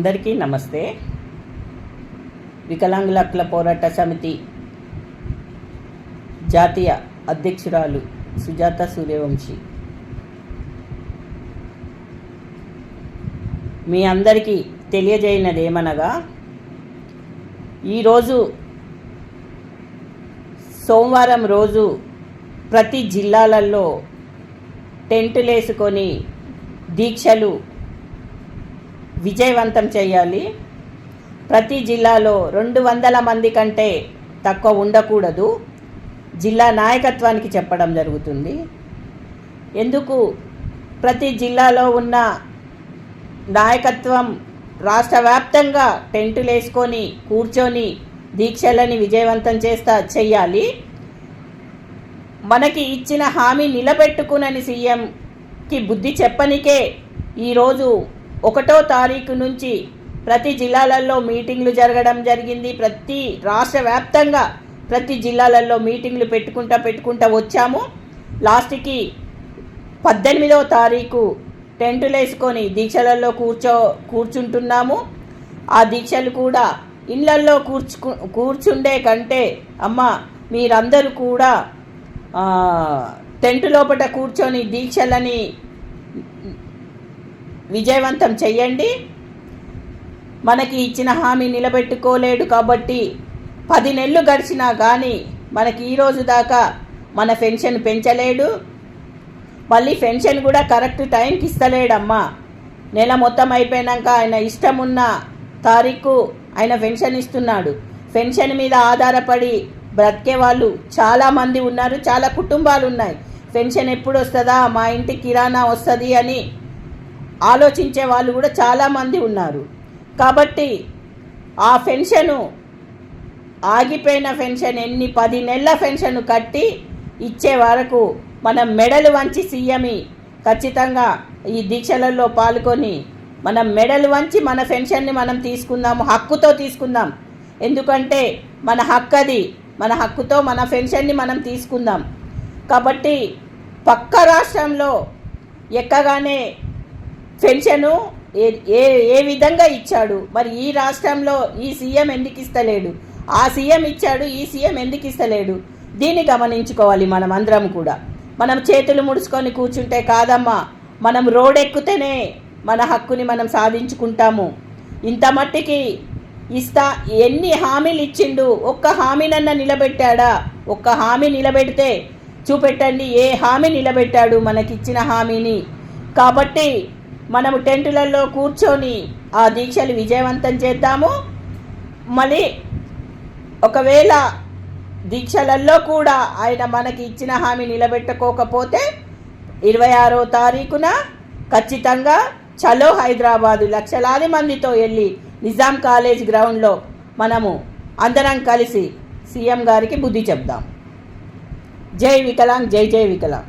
అందరికీ నమస్తే. వికలాంగుల హక్కుల పోరాట సమితి జాతీయ అధ్యక్షురాలు సుజాత సూర్యవంశీ. మీ అందరికీ తెలియజేయనది ఏమనగా ఈరోజు సోమవారం రోజు ప్రతి జిల్లాలలో టెంటులు వేసుకొని దీక్షలు విజయవంతం చేయాలి. ప్రతి జిల్లాలో రెండు వందల మంది కంటే తక్కువ ఉండకూడదు. జిల్లా నాయకత్వానికి చెప్పడం జరుగుతుంది. ఎందుకు? ప్రతి జిల్లాలో ఉన్న నాయకత్వం రాష్ట్ర వ్యాప్తంగా టెంటులు వేసుకొని కూర్చొని దీక్షలని విజయవంతం చేస్తా చెయ్యాలి మనకి ఇచ్చిన హామీ నిలబెట్టుకునని సీఎంకి బుద్ధి చెప్పనికే ఈరోజు ఒకటో తారీఖు నుంచి ప్రతి జిల్లాలలో మీటింగ్లు జరగడం జరిగింది. ప్రతి రాష్ట్ర వ్యాప్తంగా ప్రతి జిల్లాలలో మీటింగ్లు పెట్టుకుంటా పెట్టుకుంటా వచ్చాము. లాస్ట్కి పద్దెనిమిదో తారీఖు టెంటులు వేసుకొని దీక్షలలో కూర్చో కూర్చుంటున్నాము. ఆ దీక్షలు కూడా ఇళ్ళల్లో కూర్చు కూర్చుండే కంటే అమ్మ మీరందరూ కూడా టెంట్ లోపల కూర్చొని దీక్షలని విజయవంతం చెయ్యండి. మనకి ఇచ్చిన హామీ నిలబెట్టుకోలేడు కాబట్టి పది నెలలు గడిచినా కానీ మనకి ఈరోజు దాకా మన పెన్షన్ పెంచలేడు. మళ్ళీ పెన్షన్ కూడా కరెక్ట్ టైంకి ఇస్తలేడమ్మా. నెల మొత్తం అయిపోయాక ఆయన ఇష్టం ఉన్న తారీఖు ఆయన పెన్షన్ ఇస్తున్నాడు. పెన్షన్ మీద ఆధారపడి బ్రతికే వాళ్ళు చాలామంది ఉన్నారు చాలా కుటుంబాలు ఉన్నాయి. పెన్షన్ ఎప్పుడు వస్తుందా? మా ఇంటి కిరాణా వస్తుంది అని ఆలోచించే వాళ్ళు కూడా చాలామంది ఉన్నారు. కాబట్టి ఆ పెన్షను ఆగిపోయిన పెన్షన్ ఎన్ని పది నెలల పెన్షన్ కట్టి ఇచ్చే వరకు మనం మెడలు వంచి సీఎంని ఖచ్చితంగా ఈ దీక్షలలో పాల్గొని మనం మెడలు వంచి మన పెన్షన్ని మనం తీసుకుందాము హక్కుతో తీసుకుందాం. ఎందుకంటే మన హక్కు అది మన హక్కుతో మన పెన్షన్ని మనం తీసుకుందాం. కాబట్టి పక్క రాష్ట్రంలో ఎక్కగానే పెన్షను ఏ ఏ ఏ విధంగా ఇచ్చాడు? మరి ఈ రాష్ట్రంలో ఈ సీఎం ఎందుకు ఇస్తలేడు? ఆ సీఎం ఇచ్చాడు ఈ సీఎం ఎందుకు ఇస్తలేడు? దీన్ని గమనించుకోవాలి మనం అందరం కూడా. మనం చేతులు ముడుచుకొని కూర్చుంటే కాదమ్మా మనం రోడ్ ఎక్కుతేనే మన హక్కుని మనం సాధించుకుంటాము. ఇంత మట్టికి ఇస్తా ఎన్ని హామీలు ఇచ్చిండు? ఒక్క హామీనన్నా నిలబెట్టాడా? ఒక్క హామీ నిలబెడితే చూపెట్టండి ఏ హామీ నిలబెట్టాడు మనకిచ్చిన హామీని? కాబట్టి మనము టెంటులలో కూర్చొని ఆ దీక్షలు విజయవంతం చేద్దాము. మళ్ళీ ఒకవేళ దీక్షలలో కూడా ఆయన మనకి ఇచ్చిన హామీ నిలబెట్టుకోకపోతే ఇరవై ఆరో తారీఖున ఖచ్చితంగా చలో హైదరాబాదు లక్షలాది మందితో వెళ్ళి నిజాం కాలేజ్ గ్రౌండ్లో మనము అందరం కలిసి సీఎం గారికి బుద్ధి చెప్దాం. జై వికలాంగ్ జై జై వికలాంగ్.